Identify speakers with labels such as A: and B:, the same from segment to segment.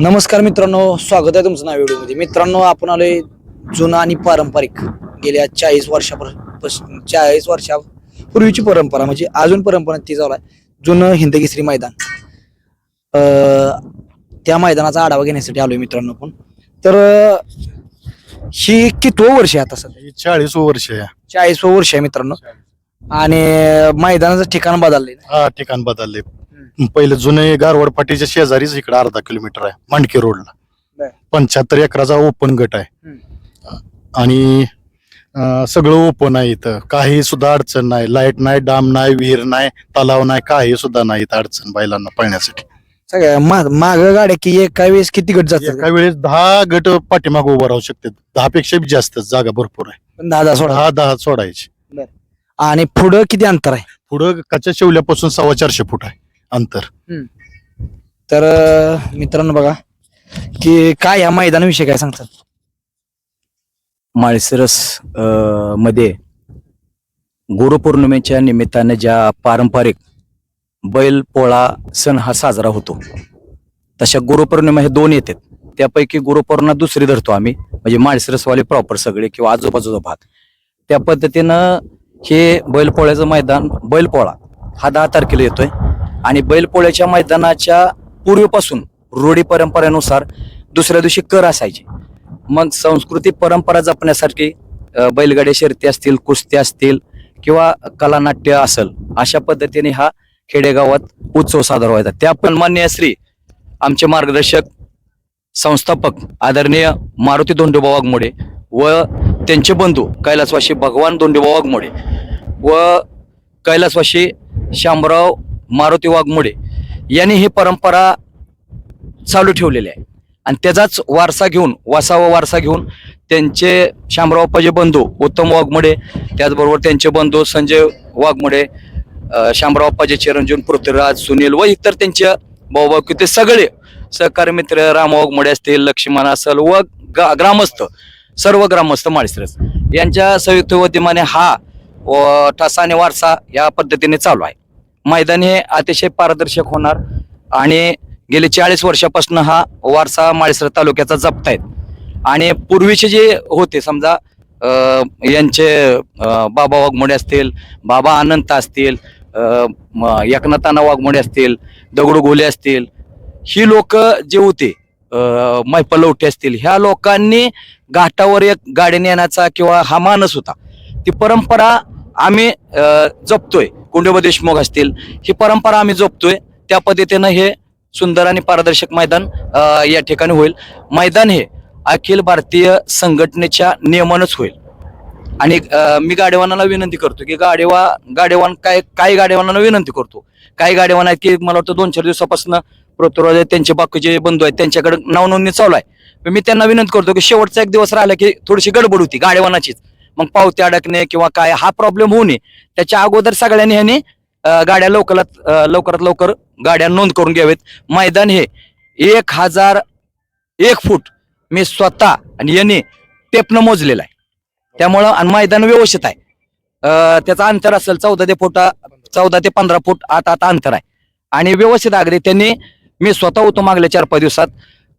A: नमस्कार मित्रांनो स्वागत आहे तुमचं नाव व्हिडिओमध्ये. मित्रांनो आपण आलोय जुनं आणि पारंपरिक गेल्या चाळीस वर्षापासून चाळीस वर्षा पूर्वीची परंपरा म्हणजे अजून परंपरा ती चालू आहे. जुनं हिंदकेसरी मैदान. त्या मैदानाचा आढावा घेण्यासाठी आलोय मित्रांनो आपण. तर ही कितवं वर्ष आहे आता सध्या?
B: चाळीस वर्ष आहे.
A: चाळीसवं वर्ष आहे मित्रांनो. आणि मैदानाचं ठिकाण बदललंय
B: हा ठिकाण बदलले पहिले जुने गारवड पाटीच्या शेजारीच इकडे अर्धा किलोमीटर आहे मांडकी रोडला. पंच्याहत्तर एकराचा ओपन गट आहे. आणि अं, सगळं ओपन आहे इथं. काही सुद्धा अडचण नाही. लाइट नाही डाम नाही विहीर नाही तलाव नाही काही सुद्धा नाही इथं अडचण बैलांना पळण्यासाठी.
A: सगळ्या माग गाड्या की एका वेळेस किती गट जातात?
B: एका वेळेस दहा गट पाठीमागे उभं राहू शकते दहा पेक्षा जास्त जागा भरपूर आहे.
A: दहा दहा सोळा
B: दहा दहा सोडायची.
A: आणि पुढं किती अंतर आहे?
B: पुढं कच्च्या शेवल्यापासून सव्वा चारशे फूट आहे. अंतर.
A: तर अं, मित्रांनो बघा की काय या मैदानाविषयी काय सांगतात?
C: माळशिरस अ, मध्ये गुरुपौर्णिमेच्या निमित्ताने ज्या पारंपरिक बैल पोळा सण हा साजरा होतो तशा गुरुपौर्णिमा हे दोन येतात. त्यापैकी गुरुपौर्णिमा दुसरी धरतो आम्ही म्हणजे माळशिरसवाले प्रॉपर सगळे किंवा आजूबाजूचा भाग. त्या पद्धतीनं हे बैलपोळ्याचं मैदान बैलपोळा हा दहा तारखेला येतोय. आणि बैलपोळ्याच्या मैदानाच्या पूर्वीपासून रूढी परंपरेनुसार दुसऱ्या दिवशी कर असायचे. मग संस्कृती परंपरा जपण्यासाठी बैलगाड्या शर्ती असतील कुस्ती असतील किंवा कलानाट्य असेल अशा पद्धतीने हा खेडेगावात उत्सव साजरा व्हायचा. त्या पण मान्य श्री आमचे मार्गदर्शक संस्थापक आदरणीय मारुती धोंडोबा वाघमोडे व त्यांचे बंधू कैलासवाशी भगवान धोंडोबा वाघमोडे व कैलासवाशी शामराव मारुती वाघमोडे यांनी ही परंपरा चालू ठेवलेली आहे. आणि त्याचाच वारसा घेऊन वासावा वारसा घेऊन त्यांचे शामरावप्पाचे बंधू उत्तम वाघमोडे त्याचबरोबर त्यांचे बंधू संजय वाघमोडे अं, शामरावप्पाचे चिरंजीव पृथ्वीराज सुनील व इतर त्यांच्या भाऊभाऊ ते सगळे सहकारी मित्र राम वाघमोडे असतील लक्ष्मण असेल व गा- ग्रामस्थ सर्व ग्रामस्थ माळशिरस यांच्या संयुक्त वतीमाने हा व ठसा आणि वारसा या पद्धतीने चालू आहे. मैदान हे अतिशय पारदर्शक होणार आणि गेले चाळीस वर्षापासून हा वारसा माळसर तालुक्याचा जपतायत. आणि पूर्वीचे जे होते समजा यांचे बाबा वाघमोडे असतील बाबा अनंत असतील म- एकनाथाना वाघमोडे असतील दगडू घोले असतील ही लोक जे होते अं, असतील ह्या लोकांनी घाटावर एक गाडी नेण्याचा किंवा हा मानस होता. ती परंपरा आम्ही जपतोय. कुंडोबा देशमुख असतील ही परंपरा आम्ही जोपतोय. त्या पद्धतीनं हे सुंदर आणि पारदर्शक मैदान या ठिकाणी होईल. मैदान हे अखिल भारतीय संघटनेच्या नियमानच होईल. आणि मी गाडेवानाला विनंती करतो की गाडेवा गाडेवान काय काही गाडेवानाला विनंती करतो. काही गाडेवान आहेत की मला वाटतं दोन चार दिवसापासून पृथ्वीराज त्यांचे बाकीचे बंधू आहेत त्यांच्याकडे नावनोंदणी चालू आहे. मी त्यांना विनंती करतो की शेवटचा एक दिवस राहिला की थोडीशी गडबड होती गाडेवानाचीच. मग पावती अडकणे किंवा काय हा प्रॉब्लेम होऊ नये. त्याच्या अगोदर सगळ्यांनी ह्याने गाड्या लवकरात लवकरात लवकर गाड्या नोंद करून घ्यावेत. मैदान हे एक हजार एक फूट मी स्वतः आणि याने टेपनं मोजलेलं आहे. त्यामुळं आणि मैदान व्यवस्थित आहे. त्याचं अंतर असेल चौदा ते फुटा चौदा ते पंधरा फूट आत आत अंतर आहे. आणि व्यवस्थित अगदी त्यांनी मी स्वतः होतो मागल्या चार पाच दिवसात.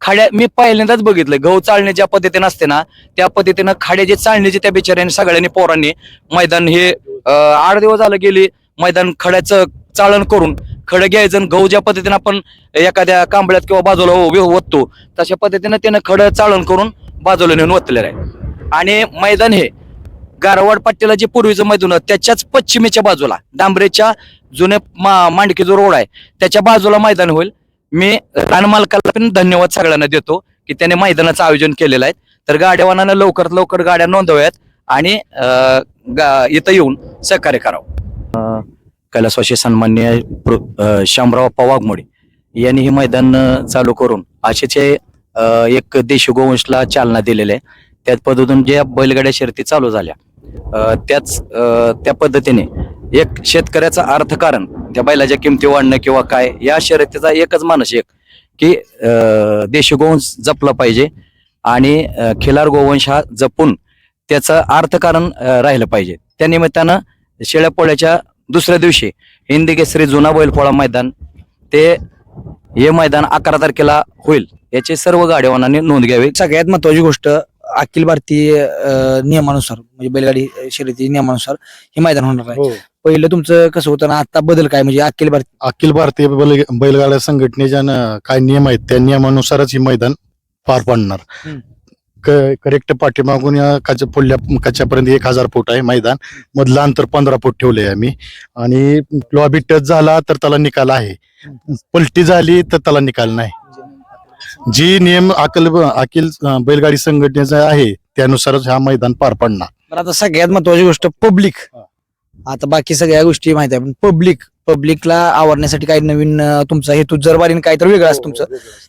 C: खाड्या मी पहिल्यांदाच बघितलं गहू चाळणे ज्या पद्धतीने असते ना त्या पद्धतीनं खाड्याचे चालण्याचे त्या बिचाऱ्यांनी सगळ्यांनी पोरांनी मैदान हे आठ दिवस झालं गेली मैदान खड्याचं चाळण करून खडं घ्यायचं गहू ज्या पद्धतीने आपण एखाद्या कांबळ्यात किंवा बाजूला उभे ओततो तशा पद्धतीनं त्यानं खडं चाळण करून बाजूला नेऊन ओतलेलं आहे. आणि मैदान हे गारवाड पट्ट्याला जे पूर्वीचं मैदान त्याच्याच पश्चिमेच्या बाजूला डांबरेच्या जुन्या मा मांडकी जो रोड आहे त्याच्या बाजूला मैदान होईल. मी रान मालकाला पण धन्यवाद सगळ्यांना देतो की त्याने मैदानाचं आयोजन केलेलं आहे. तर गाड्यावानानं लवकरात लवकर गाड्या नोंदवूयात आणि इथं येऊन सहकार्य करावं. कैलासवाशी सन्मान्य प्र- अप्पा वाघमोडे यांनी हे मैदान चालू करून असेच हे, एक देशी गोवंशला चालना दिलेली आहे. त्याच पद्धतीने ज्या बैलगाड्या शर्ती चालू झाल्या त्याच त्या पद्धतीने एक शेतकऱ्याचं अर्थकारण त्या बैलाच्या किमती वाढणं किंवा काय या शर्यतीचा एकच मानस एक की देशी गोवंश जपलं पाहिजे आणि खिलार गोवंश हा जपून त्याचं अर्थकारण राहिलं पाहिजे. त्या निमित्तानं शेळ्यापोळ्याच्या दुसऱ्या दिवशी हिंदी केसरी जुना बैलपोळा मैदान ते हे मैदान अकरा तारखेला होईल. याची सर्व गाड्यावानांनी नोंद घ्यावी.
A: सगळ्यात महत्वाची गोष्ट अखिल भारतीय अं, नियमानुसार म्हणजे बैलगाडी शर्यती नियमानुसार हे मैदान होणार आहे.
B: हो.
A: पहिलं तुमचं कसं होतं ना आता बदल काय? म्हणजे अखिल भारतीय
B: अखिल भारतीय बैल बैलगाड्या संघटनेच्या न- काय नियम आहेत त्या नियमानुसारच हे मैदान पार पाडणार.
A: हम्म.
B: करेक्ट पाठीमागून या काच्या पुढल्या कच्यापर्यंत एक हजार फूट आहे मैदान. मधलं अंतर पंधरा फूट ठेवलंय आम्ही. आणि लॉबी टच झाला तर त्याला निकाल आहे. पलटी झाली तर त्याला निकाल नाही. जी नियम अकल अखिल बैलगाडी संघटनेचा आहे त्यानुसारच हा मैदान पार पडणार.
A: आता सगळ्यात महत्वाची गोष्ट पब्लिक.
B: हा.
A: आता बाकी सगळ्या गोष्टी माहिती आहे पण पब्लिक पब्लिकला आवडण्यासाठी काही नवीन अं, तुमचा हेतू जर काही तर वेगळं असतं तुमचं.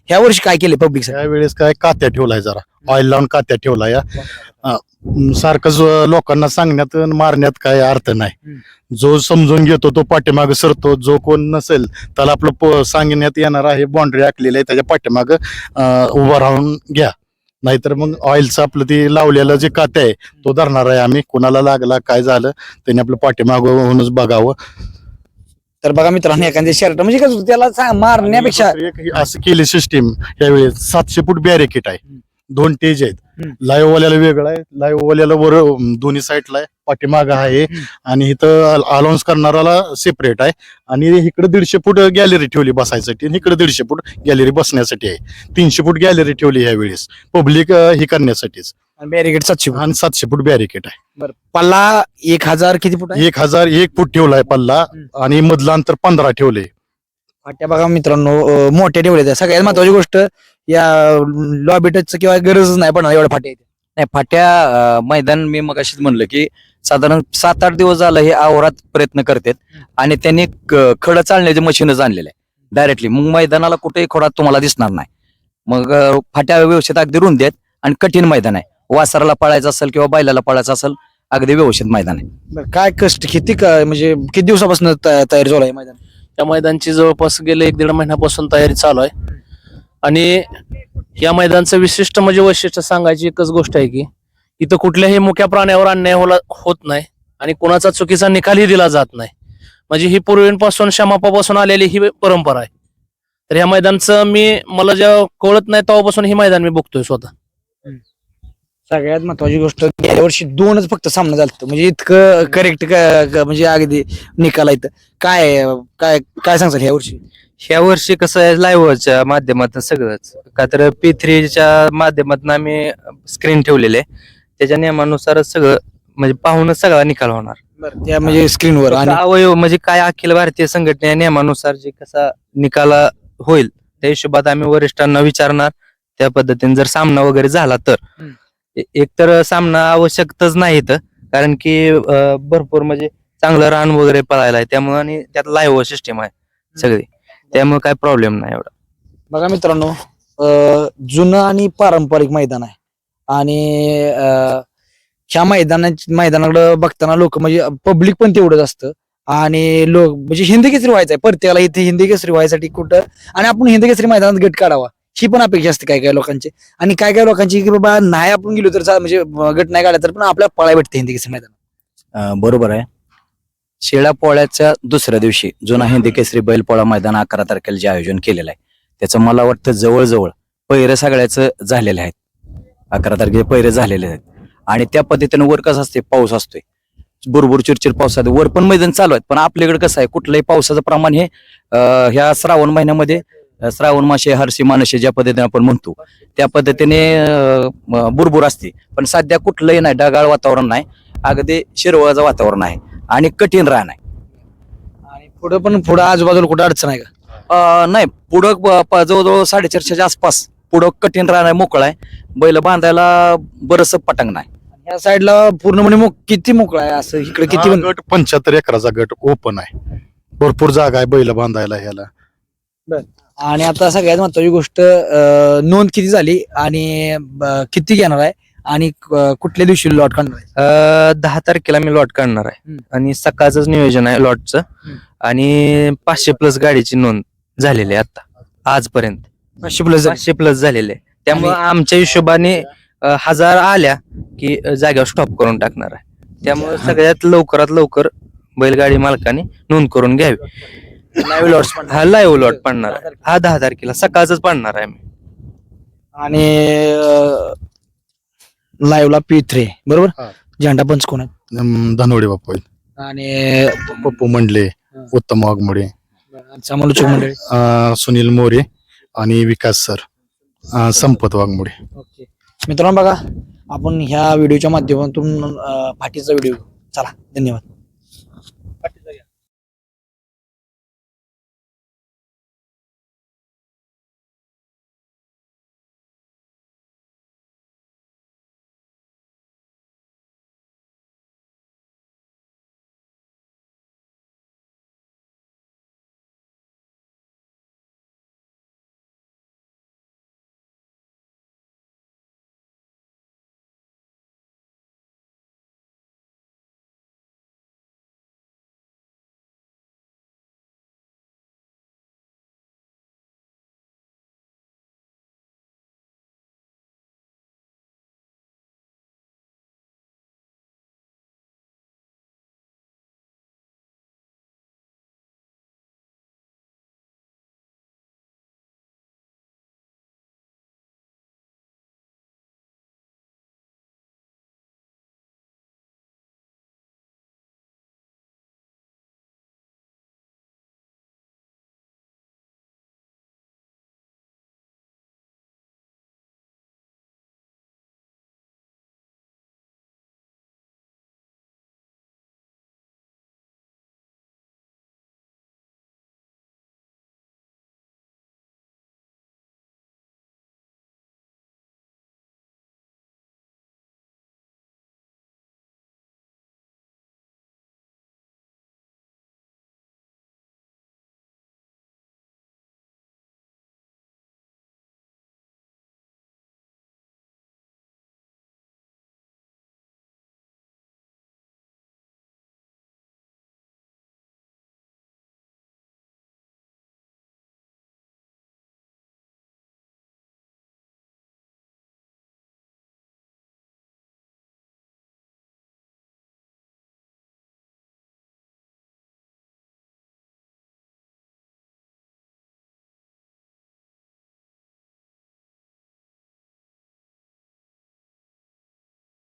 A: ह्या वर्षी काय केले पब्लिक
B: त्यावेळेस काय कात्या ठेवलाय जरा. ऑइल लावून कात्या ठेवलाय अं, सारखंच अं, लोकांना सांगण्यात आणि मारण्यात काय अर्थ नाही. जो समजून घेतो तो पाठीमाग सरतो. जो कोण नसेल त्याला आपलं सांगण्यात येणार आहे बाउंड्री आखलेली आहे त्याच्या पाठीमाग उभं राहून घ्या. नाहीतर मग ऑइलचं आपलं ते लावलेलं जे कात्या आहे तो धरणार आहे आम्ही. कोणाला लागला काय झालं त्यांनी आपलं पाठीमाग होऊनच बघावं.
A: तर बघा मित्रांनो एखाद्या शर्ट म्हणजे त्याला मारण्यापेक्षा
B: असं केली सिस्टीम यावेळेस सातशे फूट बॅरिकेट आहे. दोन टेज आहेत. लाईव्ह वाल्याला वेगळं आहे. लाईव्ह वाल्याला वर दोन्ही साईडला आहे. पाठीमाग आहे. आणि इथं अलाउन्स करणाराला सेपरेट आहे. आणि इकडे दीडशे फूट गॅलरी ठेवली बसायसाठी आणि इकडे दीडशे फूट गॅलरी बसण्यासाठी आहे. तीनशे फूट गॅलरी ठेवली यावेळेस पब्लिक हे करण्यासाठीच.
A: बॅरिकेड सातशे फूट.
B: आणि सातशे फूट बॅरिकेट आहे.
A: पल्ला एक हजार किती फूट आहे?
B: एक हजार एक फूट ठेवलाय पल्ला.
A: हम्म.
B: आणि मधलं अंतर पंधरा ठेवले.
A: फाट्या बघा मित्रांनो अं, मोठ्या ठेवल्या त्या. सगळ्यात महत्वाची गोष्ट या लॉबी टचचं किंवा गरजच नाही पडणार एवढ्या फाट्या आहेत.
C: नाही फाट्या अं, मैदान मी मग म्हणलं की साधारण सात आठ दिवस झालं हे आवारात प्रयत्न करतात आणि त्यांनी क- खडं चालण्याचे मशीनच आणलेले आहे डायरेक्टली मग मैदानाला कुठेही खोडा तुम्हाला दिसणार नाही. मग अं, फाट्या व्यवस्थित अगदी रुंद आहेत आणि कठीण मैदान आहे. वासराला पळायचं असेल किंवा बैलाला पळायचं असेल अगदी व्यवस्थित मैदान आहे.
A: बरं, काय कष्ट किती क- म्हणजे किती दिवसापासून त- तयारी झाली आहे मैदान?
D: या मैदानची जवळपास गेले एक दीड महिन्यापासून तयारी चालू आहे. आणि या मैदानचं विशिष्ट म्हणजे वैशिष्ट्य सांगायची एकच गोष्ट आहे की इथं कुठल्याही मुक्या प्राण्यावर अन्याय होला होत नाही आणि कोणाचा चुकीचा निकालही दिला जात नाही. म्हणजे ही पूर्वीपासून शमापापासून आलेली ही परंपरा आहे. तर या मैदानचं मी मला जेव्हा कळत नाही तेव्हापासून हे मैदान मी बघतोय स्वतः.
A: सगळ्यात महत्वाची गोष्ट गेल्या वर्षी दोनच फक्त सामना झालं म्हणजे इतकं करेक्ट म्हणजे अगदी निकाल इथं. काय काय काय सांगचाल ह्या वर्षी?
E: ह्या वर्षी कसं आहे लाईव्हच्या माध्यमातून सगळंच. का तर पी थ्रीच्या माध्यमातून आम्ही स्क्रीन ठेवलेले त्याच्या नियमानुसारच सगळं म्हणजे पाहूनच सगळा निकाल होणार.
A: त्या म्हणजे स्क्रीनवर आणि
E: अवयव म्हणजे काय अखिल भारतीय संघटने नियमानुसार जे कसा निकाला होईल त्या हिशोबात आम्ही वरिष्ठांना विचारणार. त्या पद्धतीने जर सामना वगैरे झाला तर. एकतर सामना आवश्यकच नाही इथं कारण की भरपूर म्हणजे चांगलं रान वगैरे पळायला आहे. त्यामुळे आणि त्यात लाईव्ह सिस्टीम आहे सगळी. त्यामुळे काय प्रॉब्लेम नाही एवढा.
A: बघा मित्रांनो जुनं आणि पारंपरिक मैदान आहे. आणि ह्या मैदाना मैदानाकडे बघताना लोक म्हणजे पब्लिक पण तेवढंच असतं. आणि लोक म्हणजे हिंदी केसरी व्हायचं आहे. प्रत्येकाला इथे हिंदी केसरी व्हायसाठी कुठं? आणि आपण हिंदी केसरी मैदानात गट काढावा. ही पण अपेक्षा असते काय काय लोकांची. आणि काय काय लोकांची की बाबा नाही आपण गेलो तर म्हणजे गट नाही काढला तर पण आपल्याला पळायला भेटते हिंदी केसरी मैदान
C: बरोबर आहे. शेळा पोळ्याच्या दुसऱ्या दिवशी जुना हिंदी केसरी बैलपोळा मैदान अकरा तारखेला जे आयोजन केलेलं आहे त्याचं मला वाटतं जवळजवळ पहिरे सगळ्याचं झालेले आहेत. अकरा तारखेचे पहिरे झालेले आहेत. आणि त्या पद्धतीने वर कसं असते पाऊस असतोय. बुरबुर चिरचिर पावसात वर पण मैदान चालू आहेत पण आपल्याकडे कसं आहे कुठलंही पावसाचं प्रमाण हे अं, ह्या श्रावण महिन्यामध्ये श्रावण मासे हरशी मानसे ज्या पद्धतीने आपण म्हणतो त्या पद्धतीने बुरबुर असते. पण सध्या कुठलंही नाही ढगाळ वातावरण नाही अगदी शिरवळाचं वातावरण आहे आणि कठीण रान आहे.
A: आणि पुढं पण पुढं आजूबाजूला कुठं अडचण आहे का?
C: नाही पुढं जवळजवळ साडेचारशेच्या आसपास पुढं कठीण रान आहे मोकळा आहे. बैल बांधायला बरस पटंग नाही.
A: या साईडला पूर्णपणे मोक किती मोकळा आहे असं इकडे किती
B: गट पंच्याहत्तर एकराचा गट ओपन आहे. भरपूर जागा आहे बैल बांधायला ह्याला.
A: आणि आता सगळ्यात महत्वाची गोष्ट अं, नोंद किती झाली आणि अं, किती घेणार आहे आणि कुठल्या दिवशी लॉट काढणार आहे?
E: अं, दहा तारखेला मी लॉट काढणार आहे.
A: हम्म.
E: आणि सकाळच नियोजन आहे लॉटचं.
A: हम्म.
E: आणि पाचशे प्लस गाडीची नोंद झालेली आहे आता आजपर्यंत.
A: पाचशे प्लस
E: पाचशे प्लस झालेले. आहे. त्यामुळे आमच्या हिशोबाने अं, हजार आल्या की अं, जागेवर स्टॉप करून टाकणार आहे. त्यामुळे सगळ्यात लवकरात लवकर बैलगाडी मालकाने नोंद करून घ्यावी.
A: लाईव्ह लॉट्स पण
E: हा लाईव्ह लॉट पडणार आहे. हा दहा तारखेला. सकाळच पडणार आहे आम्ही
A: आणि लाईव्हला पी थ्री. बरोबर?
B: हा.
A: झेंडा पंच कोण आहेत?
B: अं, धनवडे बापू आहेत.
A: आणि
B: पप्पू मंडले उत्तम वाघमोडे.
A: समालोचक मंडळी.
B: अं, सुनील मोरे आणि विकास सर अं, संपत वाघमोडे.
A: ओके. मित्रांनो बघा आपण ह्या व्हिडिओच्या माध्यमातून अं, फाटीचा व्हिडिओ चला धन्यवाद.